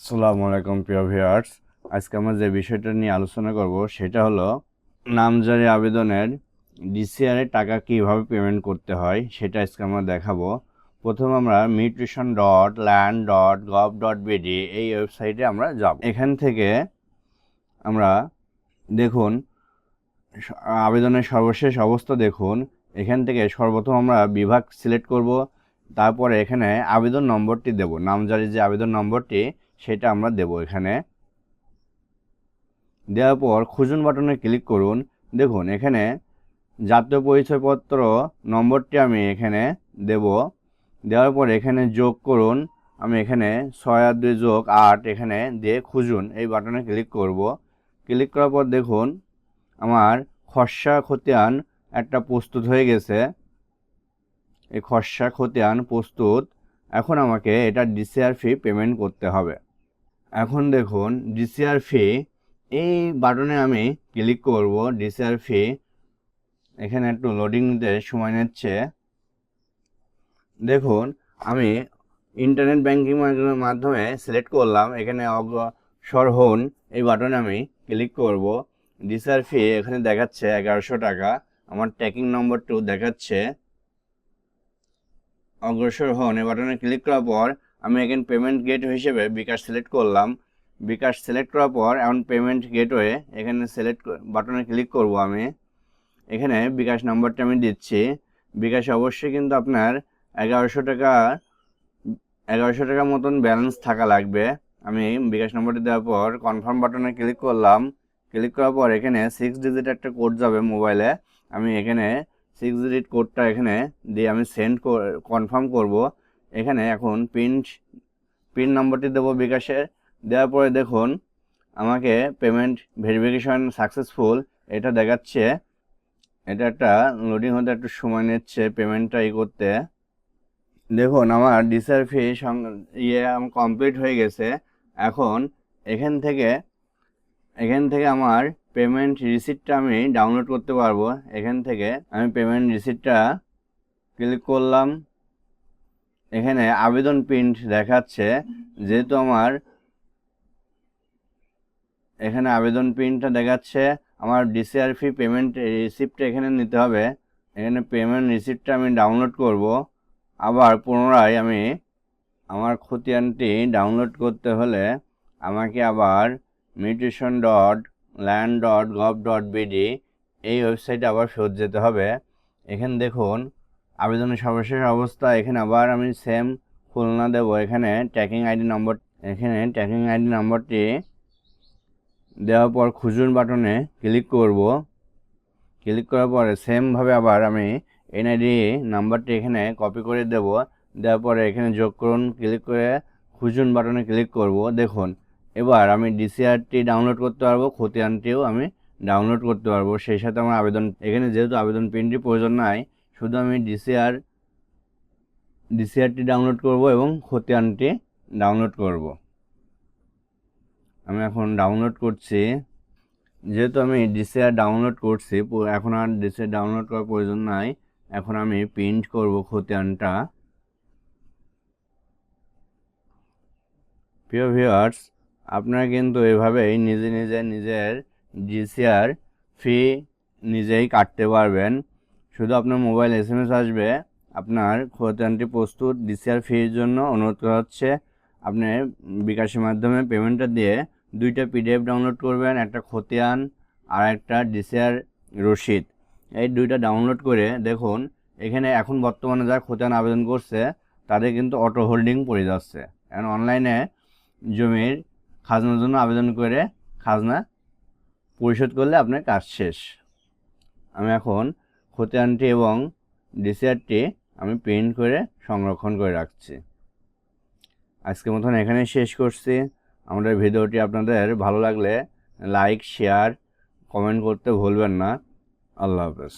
আসসালামু আলাইকুম, প্রিয় ভিউয়ার্স। আজকে আমরা যে বিষয়টা নিয়ে আলোচনা করব, সেটা হলো নামজারি আবেদনের ডিসিআর টাকা কীভাবে পেমেন্ট করতে হয়, সেটা আজকে আমরা দেখাবো। প্রথম আমরা mutation dot land dot gov dot BD এই ওয়েবসাইটে আমরা যাব। এখান থেকে আমরা দেখুন, আবেদনের সর্বশেষ অবস্থা দেখুন। এখান থেকে সর্বপ্রথম আমরা বিভাগ সিলেক্ট করব, তারপরে এখানে আবেদন নম্বরটি দেব। নামজারি যে আবেদন নম্বরটি সেটা আমরা দেব এখানে। দেওয়ার পর খুঁজুন বাটনে ক্লিক করুন। দেখুন, এখানে জাতীয় পরিচয়পত্র নম্বরটি আমি এখানে দেব। দেওয়ার পর এখানে যোগ করুন। আমি এখানে ছয় আর দুই যোগ আট এখানে দিয়ে খুঁজুন। এই বাটনে ক্লিক করব। ক্লিক করার পর দেখুন, আমার খসড়া খতিয়ান একটা প্রস্তুত হয়ে গেছে। এই খসড়া খতিয়ান প্রস্তুত। এখন আমাকে এটা ডিসিআর ফি পেমেন্ট করতে হবে। এখন দেখুন ডিসিআর ফি এই বাটনে আমি ক্লিক করব ডিসিআর ফি এখানে একটু লোডিং নিতে সময় নিচ্ছে। দেখুন, আমি ইন্টারনেট ব্যাংকিং মাধ্যমে সিলেক্ট করলাম, এখানে অগ্রসর হন, এই বাটনে আমি ক্লিক করব। ডিসিআর ফি এখানে দেখাচ্ছে এগারোশো টাকা, আমার ট্র্যাকিং নম্বরটিও দেখাচ্ছে। অগ্রসর হন, এই বাটনে ক্লিক করার পর আমি এখানে পেমেন্ট গেট হিসেবে বিকাশ সিলেক্ট করলাম। বিকাশ সিলেক্ট করার পর এখন পেমেন্ট গেটওয়ে এখানে সিলেক্ট বাটনে ক্লিক করব আমি। এখানে বিকাশ নাম্বারটা আমি দিচ্ছি। বিকাশে অবশ্যই কিন্তু আপনার এগারোশো টাকা, এগারোশো টাকার মতন ব্যালেন্স থাকা লাগবে। আমি বিকাশ নম্বরটি দেওয়ার পর কনফার্ম বাটনে ক্লিক করলাম। ক্লিক করার পর এখানে সিক্স ডিজিট একটা কোড যাবে মোবাইলে আমি এখানে সিক্স ডিজিট কোডটা এখানে দিয়ে আমি সেন্ড কনফার্ম করব। এখানে এখন পিন পিন নম্বরটি দেবো বিকাশের দেওয়ার পরে দেখুন, আমাকে পেমেন্ট ভেরিফিকেশন সাকসেসফুল এটা দেখাচ্ছে। এটা একটা লোডিং হতে একটু সময় নিচ্ছে পেমেন্টটা ই করতে। দেখুন, আমার ডিসার ফি ইয়ে কমপ্লিট হয়ে গেছে। এখন এখান থেকে এখান থেকে আমার পেমেন্ট রিসিপ্টটা আমি ডাউনলোড করতে পারব। এখান থেকে আমি পেমেন্ট রিসিপ্টটা ক্লিক করলাম। এখানে আবেদন প্রিন্ট দেখাচ্ছে যেহেতু আমার এখানে আবেদন প্রিন্টটা দেখাচ্ছে, আমার ডিসিআর ফি পেমেন্ট রিসিপ্টটা এখানে নিতে হবে। এখানে পেমেন্ট রিসিপ্টটা আমি ডাউনলোড করব। আবার পুনরায় আমি আমার খতিয়ানটি ডাউনলোড করতে হলে আমাকে আবার mutation dot land dot gov dot BD এই ওয়েবসাইটে আবার ফেরত যেতে হবে। এখানে দেখুন আবেদনের সর্বশেষ অবস্থা, এখানে আবার আমি সেম খুলনা দেবো। এখানে ট্র্যাকিং আইডি নম্বর এখানে ট্র্যাকিং আইডি নম্বরটি দেওয়ার পর খুঁজুন বাটনে ক্লিক করব। ক্লিক করার পরে সেমভাবে আবার আমি এনআইডি নাম্বারটি এখানে কপি করে দেব। দেওয়ার পরে এখানে যোগ করুন ক্লিক করে খুঁজুন বাটনে ক্লিক করব। দেখুন, এবার আমি ডিসিআরটি ডাউনলোড করতে পারব, খতিয়ানটিও আমি ডাউনলোড করতে পারব। সেই সাথে আমার আবেদন, এখানে যেহেতু আবেদন প্রিন্টটি প্রয়োজন নাই শুধু আমি ডিসিআর ডিসিআরটি ডাউনলোড করব এবং খতিয়ানটি ডাউনলোড করব। আমি এখন ডাউনলোড করছি। যেহেতু আমি ডিসিআর ডাউনলোড করছি এখন আর ডিসিআর ডাউনলোড করার প্রয়োজন নাই। এখন আমি প্রিন্ট করব খতিয়ানটা। প্রিয় ভিউয়ার্স আপনারা কিন্তু এভাবেই নিজে নিজে নিজের ডিসিআর ফি নিজেই কাটতে পারবেন। শুধু আপনার মোবাইল এস এম এস আসবে, আপনার খতিয়ানটি প্রস্তুত ডিসিআর ফির জন্য অনুরোধ করা হচ্ছে। আপনি বিকাশের মাধ্যমে পেমেন্টটা দিয়ে দুইটা পিডিএফ ডাউনলোড করবেন, একটা খতিয়ান আর একটা ডিসিআর রসিদ। এই দুইটা ডাউনলোড করে দেখুন, এখানে এখন বর্তমানে যারা খতিয়ান আবেদন করছে, তাদের কিন্তু অটো হোল্ডিং পড়ে যাচ্ছে। এখন অনলাইনে জমির খাজনার জন্য আবেদন করে খাজনা পরিশোধ করলে আপনার কাজ শেষ। আমি এখন খতিয়ানটি এবং ডিসিআরটি আমি প্রিন্ট করে সংরক্ষণ করে রাখছি। আজকের মতন এখানে শেষ করছি। আমাদের ভিডিওটি আপনাদের ভালো লাগলে লাইক শেয়ার কমেন্ট করতে ভুলবেন না। আল্লাহ হাফেজ।